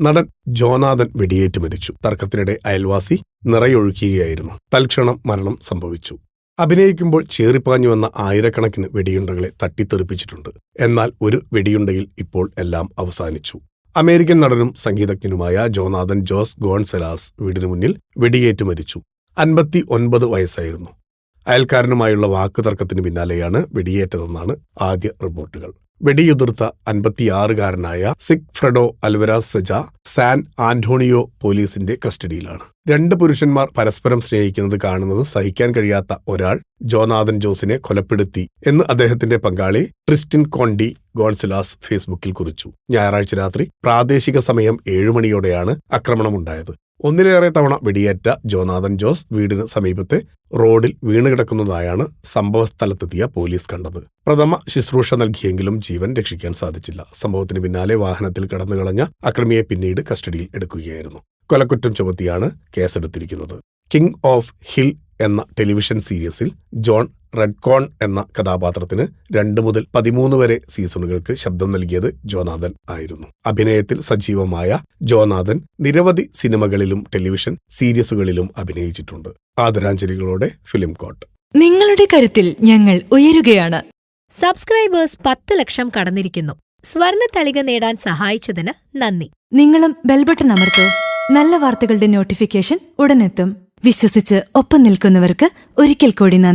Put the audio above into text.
നടൻ ജോനാഥൻ വെടിയേറ്റ് മരിച്ചു. തർക്കത്തിനിടെ അയൽവാസി നിറയൊഴുക്കുകയായിരുന്നു തൽക്ഷണം മരണം സംഭവിച്ചു. അഭിനയിക്കുമ്പോൾ ചേറിപ്പാഞ്ഞു വന്ന ആയിരക്കണക്കിന് വെടിയുണ്ടകളെ തട്ടിത്തെറിപ്പിച്ചിട്ടുണ്ട്. എന്നാൽ ഒരു വെടിയുണ്ടയിൽ ഇപ്പോൾ എല്ലാം അവസാനിച്ചു. അമേരിക്കൻ നടനും സംഗീതജ്ഞനുമായ ജോനാഥൻ ജോസ് ഗോൺസെലാസ് വീടിനു മുന്നിൽ വെടിയേറ്റ് മരിച്ചു. അൻപത്തി ഒൻപത് വയസ്സായിരുന്നു. അയൽക്കാരനുമായുള്ള വാക്കുതർക്കത്തിന് പിന്നാലെയാണ് വെടിയേറ്റതെന്നാണ് ആദ്യ റിപ്പോർട്ടുകൾ. വെടിയുതിർത്ത അൻപത്തിയാറുകാരനായ സിക് ഫ്രെഡോ അൽവരാസ് സജ സാൻ ആന്റോണിയോ പോലീസിന്റെ കസ്റ്റഡിയിലാണ്. രണ്ട് പുരുഷന്മാർ പരസ്പരം സ്നേഹിക്കുന്നത് കാണുന്നത് സഹിക്കാൻ കഴിയാത്ത ഒരാൾ ജോനാഥൻ ജോസിനെ കൊലപ്പെടുത്തി എന്ന് അദ്ദേഹത്തിന്റെ പങ്കാളി ട്രിസ്റ്റിൻ കോണ്ടി ഗോൺസിലാസ് ഫേസ്ബുക്കിൽ കുറിച്ചു. ഞായറാഴ്ച രാത്രി പ്രാദേശിക സമയം ഏഴുമണിയോടെയാണ് ആക്രമണമുണ്ടായത്. ഒന്നിലേറെ തവണ വെടിയേറ്റ ജോനാഥൻ ജോസ് വീടിന് സമീപത്തെ റോഡിൽ വീണുകിടക്കുന്നതായാണ് സംഭവസ്ഥലത്തെത്തിയ പോലീസ് കണ്ടത്. പ്രഥമ ശുശ്രൂഷ നൽകിയെങ്കിലും ജീവൻ രക്ഷിക്കാൻ സാധിച്ചില്ല. സംഭവത്തിന് പിന്നാലെ വാഹനത്തിൽ കടന്നുകളഞ്ഞ അക്രമിയെ പിന്നീട് കസ്റ്റഡിയിൽ എടുക്കുകയായിരുന്നു. കൊലക്കുറ്റം ചുമത്തിയാണ് കേസെടുത്തിരിക്കുന്നത്. കിങ് ഓഫ് ഹിൽ എന്ന ടെലിവിഷൻ സീരീസിൽ ജോൺ റെഡ്കോൺ എന്ന കഥാപാത്രത്തിന് രണ്ട് മുതൽ പതിമൂന്ന് വരെ സീസണുകൾക്ക് ശബ്ദം നൽകിയത് ജോനാഥൻ ആയിരുന്നു. അഭിനയത്തിൽ സജീവമായ ജോനാഥൻ നിരവധി സിനിമകളിലും ടെലിവിഷൻ സീരീസുകളിലും അഭിനയിച്ചിട്ടുണ്ട്. ആദരാഞ്ജലികളോടെ ഫിലിം കോട്ട്. നിങ്ങളുടെ കരുത്തിൽ ഞങ്ങൾ ഉയരുകയാണ്. സബ്സ്ക്രൈബേഴ്സ് പത്ത് ലക്ഷം കടന്നിരിക്കുന്നു. സ്വർണ തളിക നേടാൻ സഹായിച്ചതിന് നന്ദി. നിങ്ങളും ബെൽബട്ടൺ അമർത്തോ. നല്ല വാർത്തകളുടെ നോട്ടിഫിക്കേഷൻ ഉടനെത്തും. വിശ്വസിച്ച് ഒപ്പം നിൽക്കുന്നവർക്ക് ഒരിക്കൽ കൂടി നന്ദി.